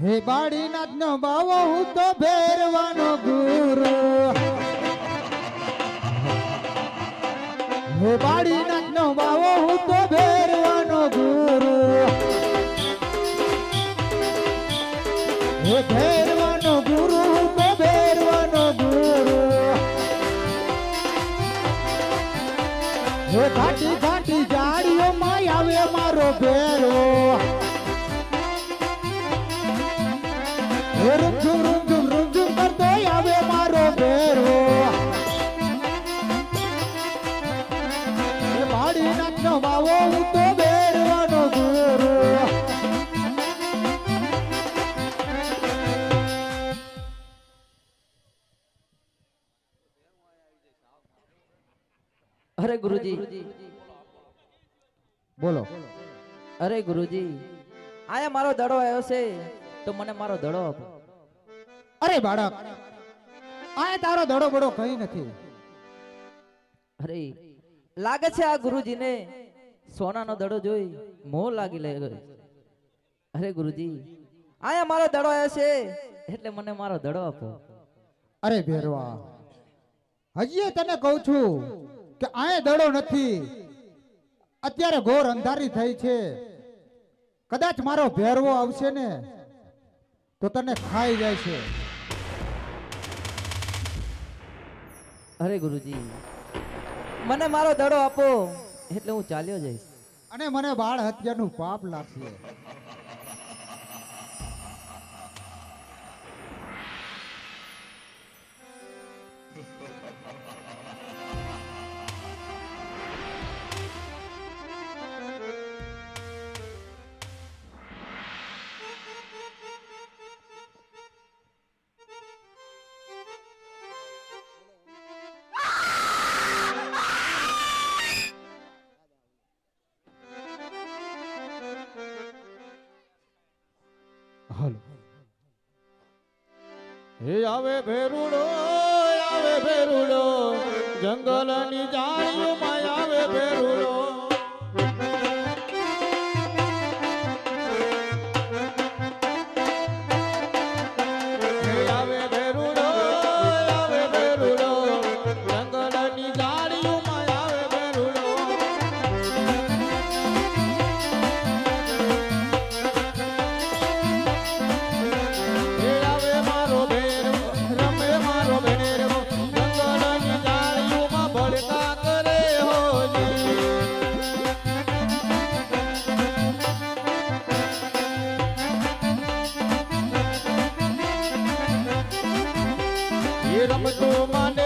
હે બાળી નાચનો બાવો, હું તો ભેરવાનો ગુરુ. હે બાળી નાચનો બાવો, હું તો ભેરવાનો ગુરુ. હે ભેરવાનો ગુરુ, હું તો ભેરવાનો ગુરુ. હે ઘાટી ઘાટી જાડીઓ માં આવે મારો ભેરો. રૂમઝુમ રૂમઝુમ રૂમઝુમ કરતો આવે મારો ભેરો હે નાખનો બાવો હું તો ભેરવાનો ગુરુ અરે ગુરુજી. બોલો. અરે ગુરુજી આયા મારો દડો આવ્યો છે તો મને મારો દડો આપો. અરે બાળક આ તારો દડો બડો કઈ નથી. અરે લાગે છે આ ગુરુજીને સોનાનો દડો જોઈ મોહ લાગી લે અરે ગુરુજી આયા મારો દડો આવ્યો છે એટલે મને મારો દડો આપો. અરે ભેરવા હજી તને કહું છું કે આય દડો નથી. અત્યારે ઘોર અંધારી થઈ છે. કદાચ મારો ભેરવો આવશે ને તો તને ખાઈ જાય છે. અરે ગુરુજી, મને મારો દડો આપો. એટલે હું ચાલ્યો જઈશ. અને મને બાળ હત્યાનું પાપ લાગશે. ભેરુડો આવે ભેરુડો જંગલની જાળીઓમાં એ રમતું માને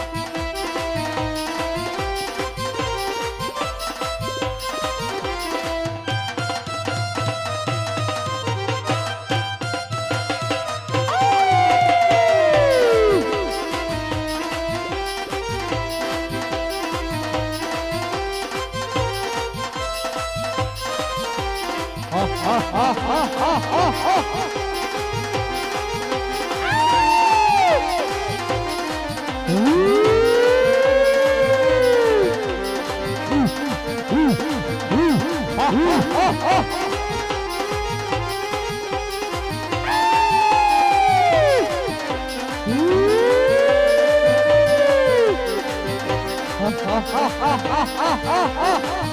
હા,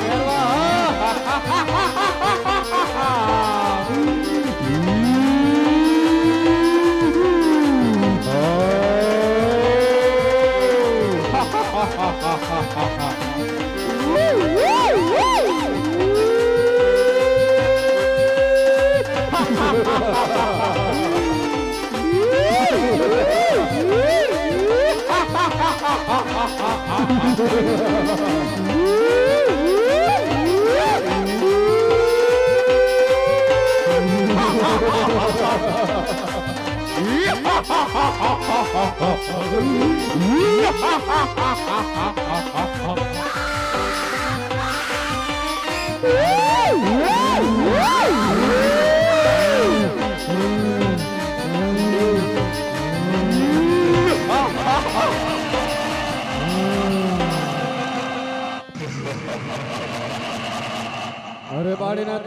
ભેરવા,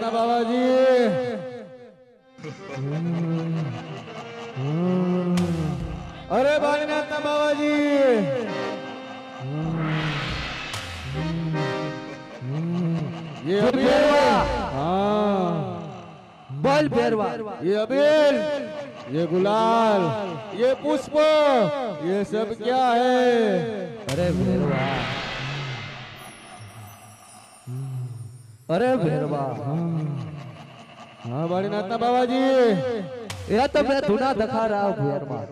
ना बाबा जी अरे बालीनाथ बाबा जी ये हाँ। बल बेरवा। ये अबीर ये गुलाल। ये पुष्प। ये सब क्या है? अरे भेरवा અરે ભેરવા. હા વાળીનાથના બાવાજી. એ તો મેં ધૂના ધખારા ભેરવા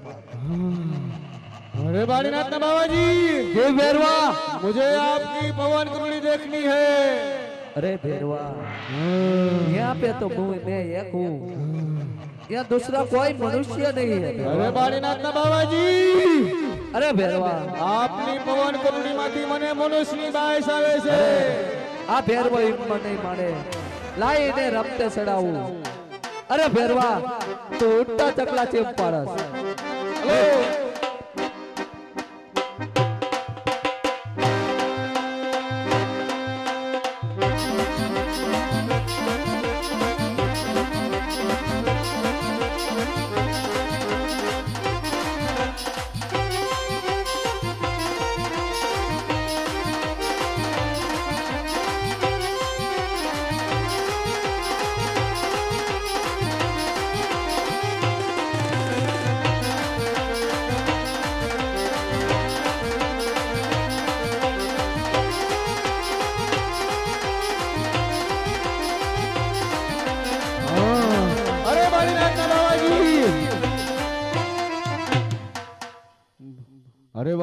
અરે વાળીનાથના બાવાજી. જે ભેરવા. મુજે આપની પવન કુંડળી દેખની હે. અરે ભેરવા. યહાં પે તો હું મેં એક હું. યા દૂસરા કોઈ મનુષ્ય નહીં હે. અરે વાળીનાથના બાવાજી. અરે ભેરવા. આપની પવન કુંડળીમાંથી મને મનુષ્યની બાયસ આવે છે. આ ભેરવો હિંમત નહીં માને લાઈને રમતે સડાવું અરે ભેરવા, તું ઉડતા ચકલા ચેમ પાડસ? હલો.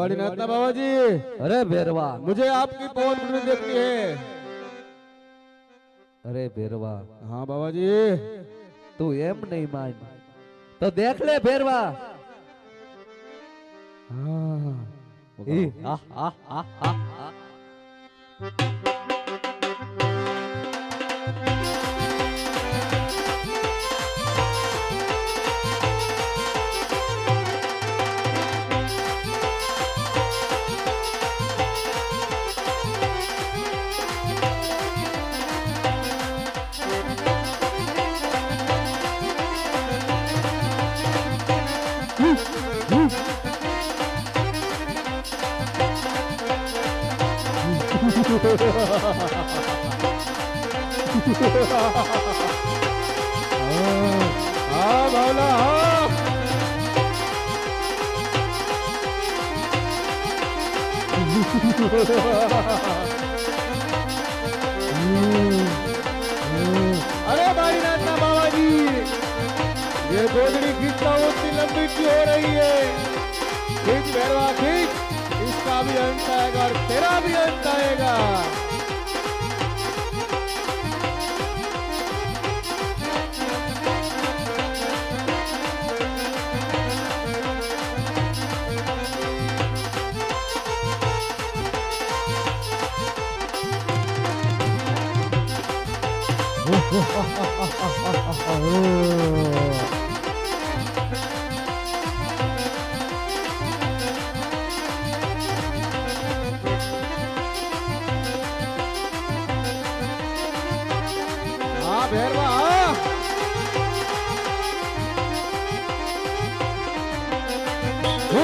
रेवाड़ी नाता बाबा जी अरे भेरवा मुझे आपकी बहुत ज़रूरत देखती है। अरे भेरवा हाँ बाबा जी तू एम नहीं मान। तो देख ले भेरवा हाँ।, हाँ। हाँ हाँ अरे बारीनाथना बाबा जी ये गोदड़ी खींचता उसकी लंबी की हो रही है खींच भैरवा इसका भी अंत आएगा और तेरा भी अंत आएगा Oh, oh, oh, oh, oh, oh, oh.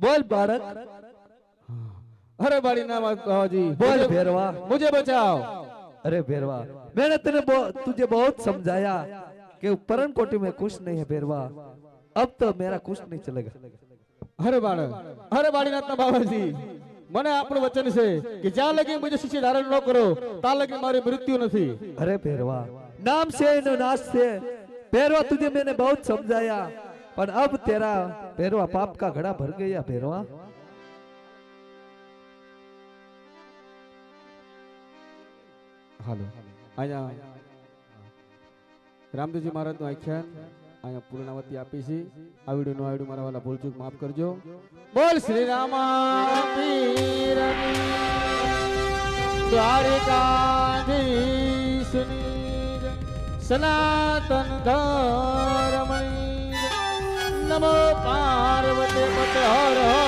બોલ બાળક અરે બાળીનાથ બાવાજી बोल मुझे- भेरवा मुझे बचाओ अरे भेरवा मैंने तेरे बहु- तुझे बहुत समझाया कि परन कोटि में कुछ नहीं है भेरवा अब तो मेरा कुछ नहीं चलेगा અરે બાળક અરે બાળીનાથના બાવાજી મને આપણું વચન છે કે જ્યાં લગી મુજે શિષ્ય ધારણ ન કરો ત્યાં લગી મારી મૃત્યુ નથી अरे भेरवा नाम से नो नाश से भेरवा तुझे मैंने बहुत समझाया पर अब तेरा भेरवा पाप का घड़ा भर गया भेरवा હાલો અહીંયા રામદેવજી મહારાજનું આખ્યાન અહીંયા પૂર્ણાવતી આપી છે આ વિડીયોનો આઈડી મારા વાલા ભૂલચૂક માફ કરજો બોલ શ્રી રામા પીરની દ્વારિકાધીશની જય. સનાતન ધર્મ નમો પાર્વતી પતે હર હર